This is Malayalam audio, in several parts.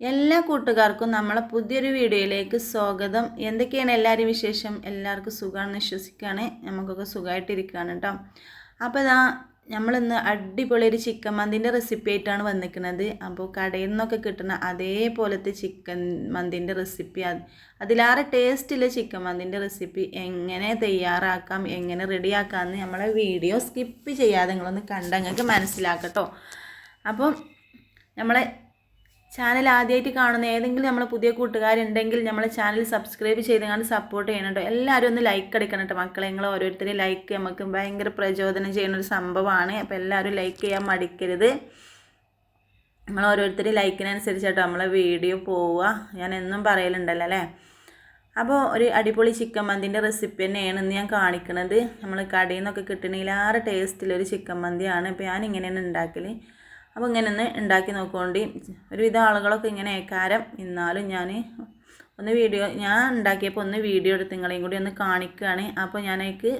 എല്ലാ കൂട്ടുകാർക്കും നമ്മളെ പുതിയൊരു വീഡിയോയിലേക്ക് സ്വാഗതം. എന്തൊക്കെയാണ് എല്ലാവരും വിശേഷം? എല്ലാവർക്കും സുഖമാണെന്ന് വിശ്വസിക്കുകയാണ്. നമുക്കൊക്കെ സുഖമായിട്ടിരിക്കുകയാണ് കേട്ടോ. അപ്പോൾ ഇതാ നമ്മളിന്ന് അടിപൊളി ഒരു ചിക്കൻ മന്തിന്റെ റെസിപ്പി ആയിട്ടാണ് വന്നിരിക്കുന്നത്. അപ്പോൾ കടയിൽ നിന്നൊക്കെ കിട്ടുന്ന അതേപോലത്തെ ചിക്കൻ മന്തിന്റെ റെസിപ്പി അത് അതിലാറെ ടേസ്റ്റിലെ ചിക്കൻ മന്തിന്റെ റെസിപ്പി എങ്ങനെ തയ്യാറാക്കാം എങ്ങനെ റെഡിയാക്കാമെന്ന് നമ്മളെ വീഡിയോ സ്കിപ്പ് ചെയ്യാതെ നിങ്ങളൊന്ന് കണ്ട് നിങ്ങൾക്ക് മനസ്സിലാക്കട്ടോ അപ്പം നമ്മളെ ചാനൽ ആദ്യമായിട്ട് കാണുന്ന ഏതെങ്കിലും നമ്മൾ പുതിയ കൂട്ടുകാരുണ്ടെങ്കിൽ നമ്മളെ ചാനൽ സബ്സ്ക്രൈബ് ചെയ്തുകൊണ്ട് സപ്പോർട്ട് ചെയ്യണം കേട്ടോ എല്ലാവരും ഒന്ന് ലൈക്ക് അടിക്കണം കേട്ടോ മക്കളെ. നിങ്ങൾ ഓരോരുത്തരും ലൈക്ക് നമുക്ക് ഭയങ്കര പ്രചോദനം ചെയ്യുന്ന ഒരു സംഭവമാണ്. അപ്പോൾ എല്ലാവരും ലൈക്ക് ചെയ്യാൻ മടിക്കരുത്. നിങ്ങൾ ഓരോരുത്തരും ലൈക്കിനനുസരിച്ചാട്ടോ നമ്മളെ വീഡിയോ പോവുക. ഞാൻ എന്നും പറയലുണ്ടല്ലോ അല്ലേ? അപ്പോൾ ഒരു അടിപൊളി ചിക്കൻ മന്തിന്റെ റെസിപ്പി തന്നെയാണ് ഇന്ന് ഞാൻ കാണിക്കുന്നത് നമ്മൾ കടയിൽ നിന്നൊക്കെ കിട്ടണേലാറ് ടേസ്റ്റിലൊരു ചിക്കൻ മന്തിയാണ്. ഇപ്പോൾ ഞാൻ ഇങ്ങനെയാണ് ഉണ്ടാക്കൽ അപ്പോൾ ഇങ്ങനെ ഒന്ന് ഉണ്ടാക്കി നോക്കുകൊണ്ട് ഒരുവിധം ആളുകളൊക്കെ ഇങ്ങനെ ഏക്കാരം എന്നാലും ഞാൻ ഒന്ന് വീഡിയോ ഞാൻ ഉണ്ടാക്കിയപ്പോൾ ഒന്ന് വീഡിയോ എടുത്ത് നിങ്ങളെയും കൂടി ഒന്ന് കാണിക്കുകയാണ് അപ്പോൾ ഞാനേക്ക്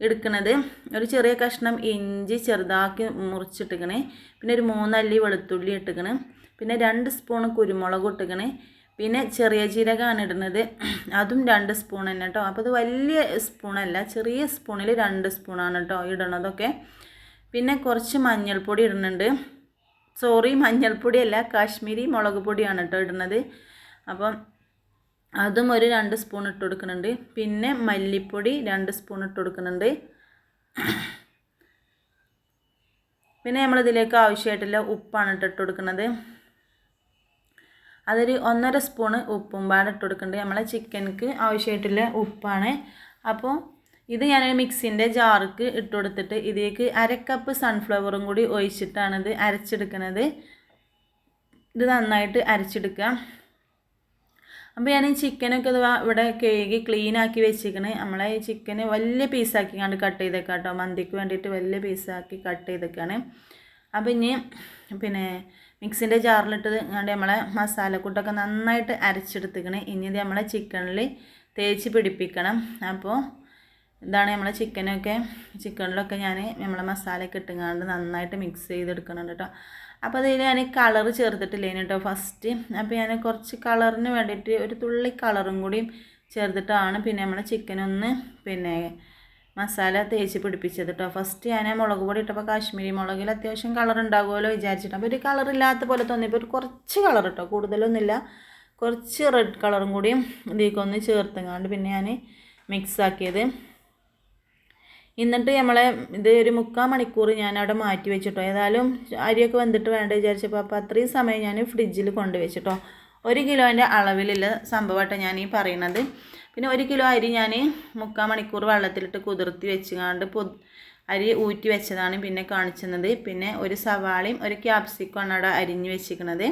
എടുക്കുന്നത് ഒരു ചെറിയ കഷ്ണം ഇഞ്ചി ചെറുതാക്കി മുറിച്ചിട്ടിക്കണേ. പിന്നെ ഒരു മൂന്നല്ലി വെളുത്തുള്ളി ഇട്ടിക്കണ്. പിന്നെ രണ്ട് സ്പൂൺ കുരുമുളക് ഇട്ടിക്കണേ. പിന്നെ ചെറിയ ജീരകമാണ് ഇടുന്നത്. അതും രണ്ട് സ്പൂൺ തന്നെ കേട്ടോ അപ്പോൾ അത് വലിയ സ്പൂണല്ല ചെറിയ സ്പൂണിൽ രണ്ട് സ്പൂണാണ് കേട്ടോ ഇടണതൊക്കെ. പിന്നെ കുറച്ച് മഞ്ഞൾപ്പൊടി ഇടുന്നുണ്ട്. സോറി മഞ്ഞൾപ്പൊടി അല്ല കാശ്മീരി മുളക് പൊടിയാണ് കേട്ടോ ഇടുന്നത്. അപ്പം അതും ഒരു രണ്ട് സ്പൂൺ ഇട്ട് കൊടുക്കുന്നുണ്ട്. പിന്നെ മല്ലിപ്പൊടി രണ്ട് സ്പൂൺ ഇട്ട് കൊടുക്കുന്നുണ്ട്. പിന്നെ നമ്മളിതിലേക്ക് ആവശ്യമായിട്ടുള്ള ഉപ്പാണ് ഇട്ട് ഇട്ട് കൊടുക്കുന്നത്. അതൊരു ഒന്നര സ്പൂണ് ഉപ്പും പാടെ ഇട്ട് കൊടുക്കുന്നുണ്ട്. നമ്മളെ ചിക്കൻക്ക് ആവശ്യമായിട്ടുള്ള ഉപ്പാണ്. അപ്പോൾ ഇത് ഞാൻ മിക്സിന്റെ ജാർക്ക് ഇട്ട് കൊടുത്തിട്ട് ഇതിലേക്ക് അരക്കപ്പ് സൺഫ്ലവറും കൂടി ഒഴിച്ചിട്ടാണ് ഇത് അരച്ചെടുക്കുന്നത് ഇത് നന്നായിട്ട് അരച്ചെടുക്കുക അപ്പോൾ ഞാൻ ഈ ചിക്കനൊക്കെ ഇത് ഇവിടെ കഴുകി ക്ലീൻ ആക്കി വെച്ചിരിക്കണേ. നമ്മളെ ഈ ചിക്കന് വലിയ പീസാക്കി കണ്ട് കട്ട് ചെയ്തേക്കാം കേട്ടോ മന്തിക്ക് വേണ്ടിയിട്ട് വലിയ പീസാക്കി കട്ട് ചെയ്തേക്കാണ്. അപ്പോൾ ഇനി പിന്നെ മിക്സിന്റെ ജാറിലിട്ട് കണ്ട് നമ്മളെ മസാലക്കൂട്ടൊക്കെ നന്നായിട്ട് അരച്ചെടുത്തിക്കണേ. ഇനി ഇത് നമ്മളെ ചിക്കനിൽ തേച്ച് പിടിപ്പിക്കണം. അപ്പോൾ ഇതാണ് നമ്മളെ ചിക്കനൊക്കെ ചിക്കനിലൊക്കെ ഞാൻ നമ്മളെ മസാലയൊക്കെ ഇട്ടുങ്ങാണ്ട് നന്നായിട്ട് മിക്സ് ചെയ്തെടുക്കുന്നുണ്ട് കേട്ടോ അപ്പോൾ അതിൽ ഞാൻ കളർ ചേർത്തിട്ടില്ലേ കേട്ടോ ഫസ്റ്റ് അപ്പോൾ ഞാൻ കുറച്ച് കളറിന് വേണ്ടിയിട്ട് ഒരു തുള്ളി കളറും കൂടിയും ചേർത്തിട്ടാണ് പിന്നെ നമ്മളെ ചിക്കനൊന്ന് പിന്നെ മസാല തേച്ച് പിടിപ്പിച്ചത് കേട്ടോ ഫസ്റ്റ് ഞാൻ മുളക് പൊടി ഇട്ടപ്പോൾ കാശ്മീരി മുളകിൽ അത്യാവശ്യം കളർ ഉണ്ടാകുമല്ലോ വിചാരിച്ചിട്ട്. അപ്പോൾ ഒരു കളർ ഇല്ലാത്ത പോലെ തോന്നിയപ്പോൾ ഒരു കുറച്ച് കളർ കേട്ടോ കൂടുതലൊന്നുമില്ല. കുറച്ച് റെഡ് കളറും കൂടിയും ഇതിലേക്കൊന്ന് ചേർത്തുങ്ങാണ്ട് പിന്നെ ഞാൻ മിക്സ് ആക്കിയത്. എന്നിട്ട് നമ്മളെ ഇത് ഒരു മുക്കാൽ മണിക്കൂർ ഞാൻ അവിടെ മാറ്റി വെച്ചിട്ടോ. ഏതായാലും അരിയൊക്കെ വന്നിട്ട് വേണ്ട വിചാരിച്ചപ്പോൾ അപ്പോൾ അത്രയും സമയം ഞാൻ ഫ്രിഡ്ജിൽ കൊണ്ട് വെച്ചിട്ടോ. ഒരു കിലോന്റെ അളവിലുള്ള സംഭവമായിട്ടാണ് ഞാൻ ഈ പറയുന്നത് പിന്നെ ഒരു കിലോ അരി ഞാൻ മുക്കാൽ മണിക്കൂർ വെള്ളത്തിലിട്ട് കുതിർത്തി വെച്ചുകൊണ്ട് പൊ അരി ഊറ്റി വെച്ചതാണ് പിന്നെ കാണിച്ചത് പിന്നെ ഒരു സവാളയും ഒരു ക്യാപ്സിക്കുമാണ് അവിടെ അരിഞ്ഞ് വെച്ചിരിക്കുന്നത്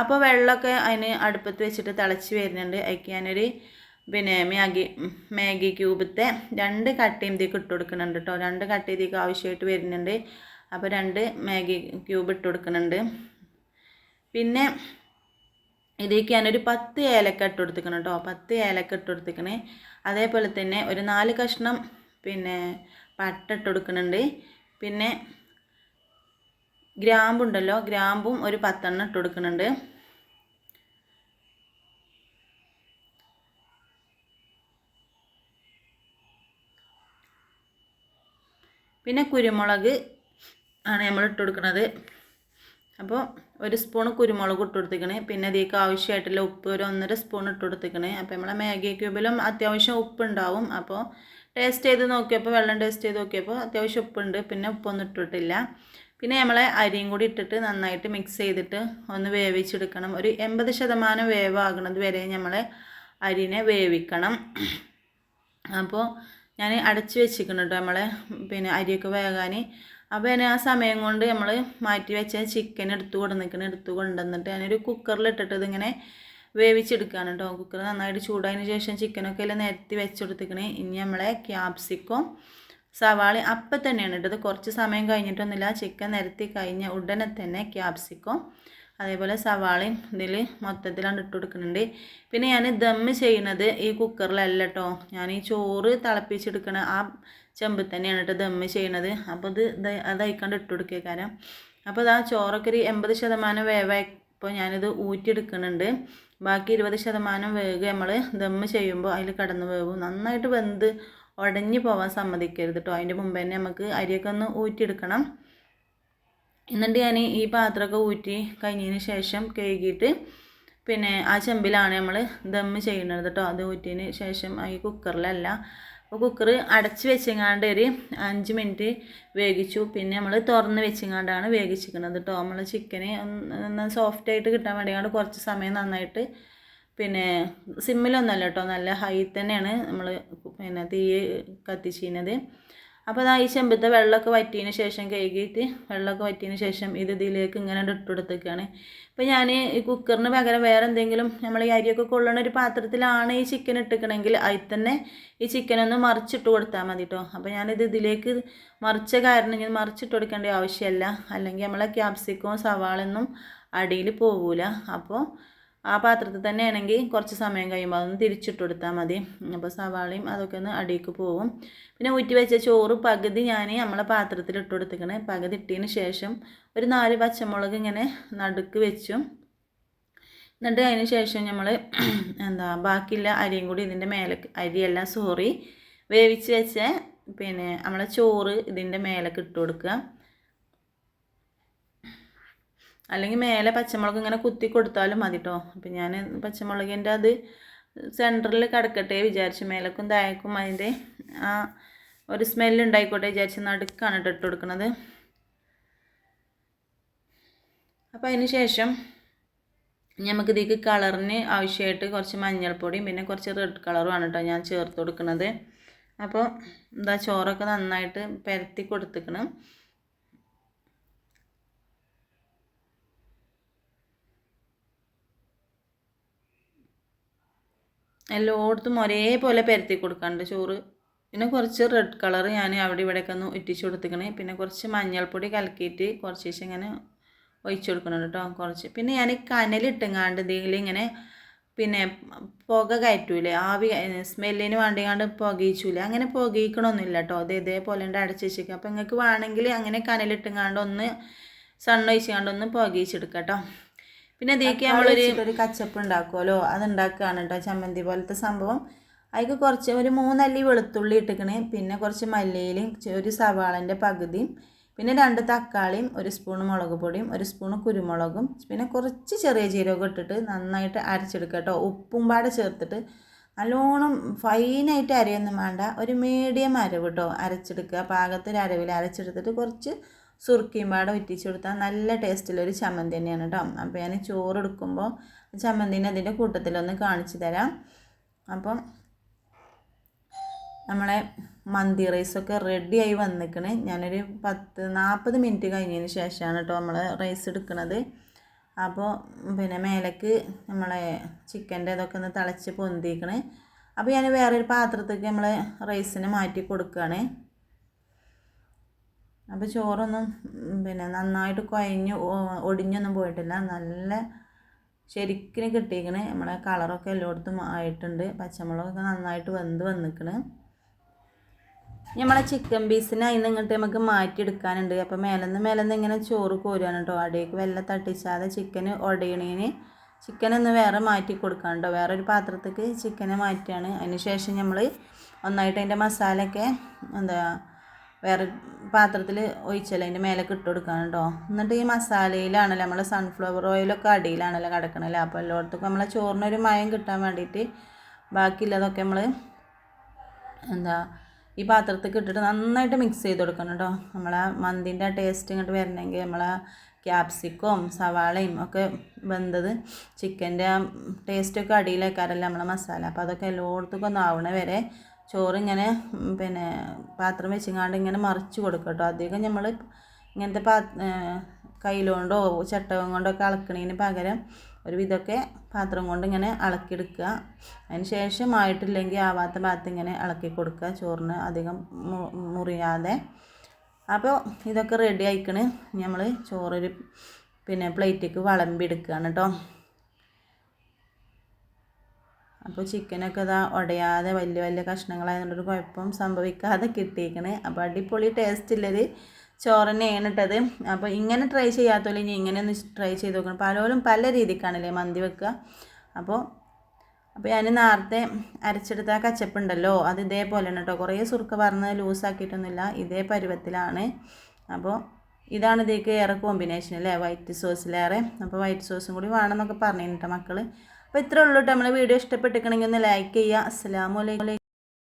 അപ്പോൾ വെള്ളമൊക്കെ അതിന് അടുപ്പത്ത് വെച്ചിട്ട് തിളച്ച് വരുന്നുണ്ട്. അതിക്ക് ഞാനൊരു പിന്നെ മാഗി മാഗി ക്യൂബത്തെ രണ്ട് കട്ടയും ഇതിലേക്ക് ഇട്ട് കൊടുക്കുന്നുണ്ട് കേട്ടോ. രണ്ട് കട്ട ഇതിക്ക് ആവശ്യമായിട്ട് വരുന്നുണ്ട്. അപ്പോൾ രണ്ട് മാഗി ക്യൂബ് ഇട്ട് കൊടുക്കുന്നുണ്ട്. പിന്നെ ഇതിലേക്ക് ഞാനൊരു പത്ത് ഏലക്ക ഇട്ട് കൊടുത്തിക്കണം കേട്ടോ. പത്ത് ഏലക്ക ഇട്ട് കൊടുത്തിക്കണേ അതേപോലെ തന്നെ ഒരു നാല് കഷ്ണം പിന്നെ പട്ട ഇട്ട് കൊടുക്കുന്നുണ്ട്. പിന്നെ ഗ്രാമ്പുണ്ടല്ലോ. ഗ്രാമ്പും ഒരു പത്തെണ്ണം ഇട്ട് കൊടുക്കുന്നുണ്ട്. പിന്നെ കുരുമുളക് ആണ് നമ്മൾ ഇട്ട് കൊടുക്കുന്നത് അപ്പോൾ ഒരു സ്പൂൺ കുരുമുളക് ഇട്ട് കൊടുത്തിക്കണേ. പിന്നെ അതിലേക്ക് ആവശ്യമായിട്ടുള്ള ഉപ്പ് ഒരു ഒന്നര സ്പൂൺ ഇട്ട് കൊടുത്തിക്കണേ. അപ്പോൾ നമ്മളെ മാഗി ക്യൂബിലും അത്യാവശ്യം ഉപ്പുണ്ടാവും. അപ്പോൾ ടേസ്റ്റ് ചെയ്ത് നോക്കിയപ്പോൾ വെള്ളം ടേസ്റ്റ് ചെയ്ത് നോക്കിയപ്പോൾ അത്യാവശ്യം ഉപ്പുണ്ട്. പിന്നെ ഉപ്പൊന്നും ഇട്ടിട്ടില്ല. പിന്നെ നമ്മളെ അരിയും കൂടി ഇട്ടിട്ട് നന്നായിട്ട് മിക്സ് ചെയ്തിട്ട് ഒന്ന് വേവിച്ചെടുക്കണം. ഒരു എൺപത് ശതമാനം വേവാകുന്നത് വരെ നമ്മളെ അരിനെ വേവിക്കണം. അപ്പോൾ ഞാൻ അടച്ച് വെച്ചിരിക്കണം കേട്ടോ നമ്മളെ പിന്നെ അരിയൊക്കെ വേകാൻ അപ്പോൾ ഞാൻ ആ സമയം കൊണ്ട് നമ്മൾ മാറ്റി വെച്ച ചിക്കൻ എടുത്തു കൊണ്ടുവന്നിക്കണം എടുത്തു കൊണ്ടുവന്നിട്ട് ഞാനൊരു കുക്കറിലിട്ടിട്ട് ഇതിങ്ങനെ വേവിച്ചെടുക്കുകയാണ് കേട്ടോ കുക്കർ നന്നായിട്ട് ചൂടായതിന് ശേഷം ചിക്കനൊക്കെ എല്ലാം നിരത്തി വെച്ചെടുത്തിക്കണേ ഇനി നമ്മളെ ക്യാപ്സിക്കും സവാള അപ്പം തന്നെയാണ് ഇട്ടത് കുറച്ച് സമയം കഴിഞ്ഞിട്ടൊന്നുമില്ല. ചിക്കൻ നിരത്തി കഴിഞ്ഞ ഉടനെ തന്നെ ക്യാപ്സിക്കും അതേപോലെ സവാളയും ഇതിൽ മൊത്തത്തിലാണ് ഇട്ട് കൊടുക്കുന്നുണ്ട്. പിന്നെ ഞാൻ ദമ്മ് ചെയ്യുന്നത് ഈ കുക്കറിലല്ല കേട്ടോ ഞാൻ ഈ ചോറ് തിളപ്പിച്ചെടുക്കണ ആ ചെമ്പ് തന്നെയാണ് കേട്ടോ ദമ്മ് ചെയ്യണത് അപ്പോൾ ഇത് അത് അയക്കാണ്ട് ഇട്ട് കൊടുക്കുക കാരണം അപ്പോൾ ഇതാ ചോറൊക്കെ ഒരു എൺപത് ശതമാനം വേവായി അപ്പോൾ ഞാനിത് ഊറ്റിയെടുക്കുന്നുണ്ട്. ബാക്കി ഇരുപത് ശതമാനം വേഗം നമ്മൾ ദമ്മ് ചെയ്യുമ്പോൾ അതിൽ കടന്ന് വേവും. നന്നായിട്ട് വെന്ത് ഉടഞ്ഞു പോകാൻ സമ്മതിക്കരുത് കേട്ടോ അതിന്റെ മുമ്പ് തന്നെ നമുക്ക് അരിയൊക്കെ ഒന്ന് ഊറ്റിയെടുക്കണം. എന്നിട്ട് ഞാൻ ഈ പാത്രമൊക്കെ ഊറ്റി കഴിഞ്ഞതിന് ശേഷം കഴുകിയിട്ട് പിന്നെ ആ ചെമ്പിലാണ് നമ്മൾ ദമ്മ് ചെയ്യുന്നത് കേട്ടോ. അത് ഊറ്റിയതിന് ശേഷം ഈ കുക്കറിലല്ല. അപ്പോൾ കുക്കർ അടച്ച് വെച്ചെങ്ങാണ്ട് ഒരു അഞ്ച് മിനിറ്റ് വേവിച്ചു. പിന്നെ നമ്മൾ തുറന്ന് വെച്ചെങ്ങാണ്ടാണ് വേവിച്ചിരിക്കുന്നത് കേട്ടോ. നമ്മൾ ചിക്കന് ഒന്ന് സോഫ്റ്റായിട്ട് കിട്ടാൻ വേണ്ടിയാണ് കുറച്ച് സമയം നന്നായിട്ട് പിന്നെ സിമ്മിലൊന്നുമല്ല കേട്ടോ. നല്ല ഹൈ തന്നെയാണ് നമ്മൾ പിന്നെ തീ കത്തിച്ചിരുന്നത് അപ്പോൾ ഇതാ ഈ ചെമ്പത്തെ വെള്ളമൊക്കെ വറ്റിയതിന് ശേഷം കഴുകിയിട്ട് വെള്ളമൊക്കെ വറ്റിയതിന് ശേഷം ഇത് ഇതിലേക്ക് ഇങ്ങനെ ഇട്ട് കൊടുത്തേക്കാണ് ഇപ്പോൾ ഞാൻ ഈ കുക്കറിന് പകരം വേറെ എന്തെങ്കിലും നമ്മൾ ഈ അരിയൊക്കെ കൊള്ളണ ഒരു പാത്രത്തിലാണ് ഈ ചിക്കൻ ഇട്ടിക്കണമെങ്കിൽ അതിൽ തന്നെ ഈ ചിക്കൻ ഒന്ന് മറിച്ചിട്ട് കൊടുത്താൽ മതി കേട്ടോ അപ്പോൾ ഞാനിത് ഇതിലേക്ക് മറിച്ച കാരണം ഇങ്ങനെ മറിച്ചിട്ട് കൊടുക്കേണ്ട ആവശ്യമല്ല. അല്ലെങ്കിൽ നമ്മളെ ക്യാപ്സിക്കവും സവാളൊന്നും അടിയിൽ പോകില്ല അപ്പോൾ ആ പാത്രത്തിൽ തന്നെ ആണെങ്കിൽ കുറച്ച് സമയം കഴിയുമ്പോൾ അതൊന്ന് തിരിച്ചിട്ട് കൊടുത്താൽ മതി. അപ്പോൾ സവാളയും അതൊക്കെ ഒന്ന് അടിയിലേക്ക് പോവും. പിന്നെ ഊറ്റി വെച്ച ചോറ് പകുതി ഞാൻ നമ്മളെ പാത്രത്തിൽ ഇട്ട് കൊടുത്തിക്കണേ പകുതി ഇട്ടതിന് ശേഷം ഒരു നാല് പച്ചമുളക് ഇങ്ങനെ നടുക്ക് വെച്ചു. എന്നിട്ട് അതിന് ശേഷം നമ്മൾ എന്താ ബാക്കിയുള്ള അരിയും കൂടി ഇതിന്റെ മേലെ അരിയല്ല സോറി വേവിച്ച് വെച്ച പിന്നെ നമ്മളെ ചോറ് ഇതിന്റെ മേലേക്ക് ഇട്ട് കൊടുക്കുക. അല്ലെങ്കിൽ മേലെ പച്ചമുളക് ഇങ്ങനെ കുത്തി കൊടുത്താലും മതി കേട്ടോ അപ്പം ഞാൻ പച്ചമുളകിന്റെ അത് സെന്ററിൽ കിടക്കട്ടെ വിചാരിച്ചു. മേലക്കും താഴേക്കും അതിന്റെ ആ ഒരു സ്മെല്ല് ഉണ്ടായിക്കോട്ടെ വിചാരിച്ച് നടുക്കാണ് കേട്ടോ ഇട്ട് കൊടുക്കുന്നത് അപ്പോൾ അതിന് ശേഷം നമുക്ക് ഇതിലേക്ക് കളറിന് ആവശ്യമായിട്ട് കുറച്ച് മഞ്ഞൾപ്പൊടിയും പിന്നെ കുറച്ച് റെഡ് കളറും ആണ് കേട്ടോ ഞാൻ ചേർത്ത് കൊടുക്കുന്നത് അപ്പോൾ എന്താ ചോറൊക്കെ നന്നായിട്ട് പരത്തി കൊടുത്തിക്കണം. എല്ലായിടത്തും ഒരേപോലെ പരത്തി കൊടുക്കാണ്ട് ചോറ്. പിന്നെ കുറച്ച് റെഡ് കളർ ഞാൻ അവിടെ ഇവിടെയൊക്കെ ഒന്ന് ഇറ്റിച്ച് കൊടുത്തിക്കണേ പിന്നെ കുറച്ച് മഞ്ഞൾപ്പൊടി കലക്കിയിട്ട് കുറച്ച് ദിവസം ഇങ്ങനെ ഒഴിച്ചു കൊടുക്കണം കേട്ടോ. കുറച്ച്. പിന്നെ ഞാൻ കനലിട്ടങ്ങാണ്ട് എന്തെങ്കിലും ഇങ്ങനെ പിന്നെ പുക കയറ്റൂലേ? ആവി സ്മെല്ലിന് വേണ്ടിങ്ങാണ്ട് പുകയിച്ചൂലേ? അങ്ങനെ പുകയിക്കണമൊന്നുമില്ല കേട്ടോ. അത് ഇതേപോലെ ഉണ്ട് അടച്ച് വെച്ചേക്കുക അപ്പോൾ നിങ്ങൾക്ക് വേണമെങ്കിൽ അങ്ങനെ കനലിട്ടങ്ങാണ്ട് ഒന്ന് സണ്ണൊഴിച്ചുകൊണ്ട് ഒന്ന് പുകയിച്ചെടുക്കാം കേട്ടോ. പിന്നെ അതിലേക്ക് നമ്മളൊരു ഒരു കച്ചപ്പ് ഉണ്ടാക്കുമല്ലോ അത് ഉണ്ടാക്കുകയാണ് കേട്ടോ ചമ്മന്തി പോലത്തെ സംഭവം. അതിക്ക് കുറച്ച് ഒരു മൂന്നല്ലി വെളുത്തുള്ളി ഇട്ടിക്കണേ പിന്നെ കുറച്ച് മല്ലിയിലും ഒരു സവാളന്റെ പകുതിയും പിന്നെ രണ്ട് തക്കാളിയും ഒരു സ്പൂൺ മുളക് പൊടിയും ഒരു സ്പൂൺ കുരുമുളകും പിന്നെ കുറച്ച് ചെറിയ ജീരകം ഇട്ടിട്ട് നന്നായിട്ട് അരച്ചെടുക്കുക കേട്ടോ ഉപ്പും പാടെ ചേർത്തിട്ട് നല്ലോണം ഫൈനായിട്ട് അരയൊന്നും വേണ്ട ഒരു മീഡിയം അരവ് കേട്ടോ അരച്ചെടുക്കുക പാകത്തൊരു അരവിൽ അരച്ചെടുത്തിട്ട് കുറച്ച് സുർക്കിയും പാടെ ഉറ്റിച്ച് കൊടുത്താൽ നല്ല ടേസ്റ്റിലൊരു ചമ്മന്തി തന്നെയാണ് കേട്ടോ അപ്പോൾ ഞാൻ ചോറ് എടുക്കുമ്പോൾ ചമ്മന്തിനെ അതിന്റെ കൂട്ടത്തിലൊന്ന് കാണിച്ചു തരാം. അപ്പം നമ്മളെ മന്തി റൈസൊക്കെ റെഡിയായി വന്നിക്കണേ. ഞാനൊരു പത്ത് നാൽപ്പത് മിനിറ്റ് കഴിഞ്ഞതിന് ശേഷമാണ് കേട്ടോ നമ്മൾ റൈസ് എടുക്കുന്നത് അപ്പോൾ പിന്നെ മേലേക്ക് നമ്മളെ ചിക്കന്റെ ഇതൊക്കെ ഒന്ന് തിളച്ച് പൊന്തിക്കണേ. അപ്പോൾ ഞാൻ വേറൊരു പാത്രത്തേക്ക് നമ്മൾ റൈസിന് മാറ്റി കൊടുക്കുകയാണ് അപ്പോൾ ചോറൊന്നും പിന്നെ നന്നായിട്ട് കുഴഞ്ഞ് ഒടിഞ്ഞൊന്നും പോയിട്ടില്ല. നല്ല ശരിക്കും കിട്ടിയിരിക്കണ് നമ്മളെ കളറൊക്കെ എല്ലായിടത്തും ആയിട്ടുണ്ട്. പച്ചമുളകൊക്കെ നന്നായിട്ട് വെന്ത് വന്നിക്കണ്. നമ്മളെ ചിക്കൻ പീസിനെ അതിന് ഇങ്ങോട്ട് നമുക്ക് മാറ്റിയെടുക്കാനുണ്ട്. അപ്പോൾ മേലെന്ന് മേലെന്ന് ഇങ്ങനെ ചോറ് കോരുവാണ് കേട്ടോ അടിയേക്ക് വെള്ളം തട്ടിച്ചാതെ ചിക്കന് ഉടയണേന് ചിക്കൻ ഒന്ന് വേറെ മാറ്റി കൊടുക്കാൻ കേട്ടോ വേറെ ഒരു പാത്രത്തേക്ക് ചിക്കനെ മാറ്റിയാണ് അതിന് ശേഷം നമ്മൾ ഒന്നായിട്ട് അതിന്റെ മസാലയൊക്കെ എന്താ വേറെ പാത്രത്തിൽ ഒഴിച്ചല്ലോ അതിന്റെ മേലേക്ക് ഇട്ട് കൊടുക്കണം കേട്ടോ എന്നിട്ട് ഈ മസാലയിലാണല്ലോ നമ്മൾ സൺഫ്ലവർ ഓയിലൊക്കെ അടിയിലാണല്ലോ കിടക്കണല്ലേ? അപ്പോൾ എല്ലായിടത്തും നമ്മളെ ചോറിനൊരു മയം കിട്ടാൻ വേണ്ടിയിട്ട് ബാക്കിയുള്ളതൊക്കെ നമ്മൾ എന്താ ഈ പാത്രത്തിൽ ഇട്ടിട്ട് നന്നായിട്ട് മിക്സ് ചെയ്ത് കൊടുക്കണം കേട്ടോ നമ്മളെ മന്തിന്റെ ടേസ്റ്റ് ഇങ്ങോട്ട് വരണമെങ്കിൽ നമ്മളെ ക്യാപ്സിക്കവും സവാളയും ഒക്കെ വെന്തത് ചിക്കന്റെ ടേസ്റ്റൊക്കെ അടിയിലേക്കാരല്ല നമ്മളെ മസാല. അപ്പോൾ അതൊക്കെ എല്ലായിടത്തും ഒന്ന് ആവണ വരെ ചോറിങ്ങനെ പിന്നെ പാത്രം വെച്ചിങ്ങാണ്ട് ഇങ്ങനെ മറിച്ച് കൊടുക്കുക കേട്ടോ അധികം നമ്മൾ ഇങ്ങനത്തെ പാ കയ്യിലുകൊണ്ടോ ചട്ടകം കൊണ്ടൊക്കെ അളക്കണതിന് പകരം ഒരു വിധമൊക്കെ പാത്രം കൊണ്ട് ഇങ്ങനെ അളക്കിയെടുക്കുക. അതിന് ശേഷം ആയിട്ടില്ലെങ്കിൽ ആവാത്ത ഭാഗത്ത് ഇങ്ങനെ ഇളക്കി കൊടുക്കുക. ചോറിന് അധികം മുറിയാതെ. അപ്പോൾ ഇതൊക്കെ റെഡി ആയിക്കണ്. നമ്മൾ ചോറൊരു പിന്നെ പ്ലേറ്റിലേക്ക് വിളമ്പി എടുക്കുകയാണ് കേട്ടോ. അപ്പോൾ ചിക്കനൊക്കെ ഇതാ ഉടയാതെ വലിയ വലിയ കഷ്ണങ്ങളായതുകൊണ്ടൊരു കുഴപ്പം സംഭവിക്കാതെ കിട്ടിയേക്കണേ അപ്പോൾ അടിപൊളി ടേസ്റ്റ് ചോറ് തന്നെയാണ് ഇട്ടത്. അപ്പോൾ ഇങ്ങനെ ട്രൈ ചെയ്യാത്തവരും ഇനി ഇങ്ങനെ ഒന്ന് ട്രൈ ചെയ്ത് നോക്കണം. പലരും പല രീതിക്കാണല്ലേ മന്തി വെക്കുക അപ്പോൾ അപ്പോൾ ഞാൻ നേരത്തെ അരച്ചെടുത്ത കച്ചപ്പ് കച്ചപ്പുണ്ടല്ലോ അത് ഇതേപോലെയാണ് കേട്ടോ കുറേ സുർക്ക പറഞ്ഞ് ലൂസാക്കിയിട്ടൊന്നുമില്ല ഇതേ പരുവത്തിലാണ്. അപ്പോൾ ഇതാണ് ഇതേക്ക് ഏറെ കോമ്പിനേഷൻ അല്ലേ വൈറ്റ് സോസിലേറെ അപ്പോൾ വൈറ്റ് സോസും കൂടി വേണമെന്നൊക്കെ പറഞ്ഞു കേട്ടോ മക്കൾ അപ്പോൾ ഇത്രേ ഉള്ളൂ കേട്ടോ. നമ്മളെ വീഡിയോ ഇഷ്ടപ്പെട്ടിരിക്കണമെങ്കിൽ ഒന്ന് ലൈക്ക് ചെയ്യുക. അസ്സാം വലൈക്കും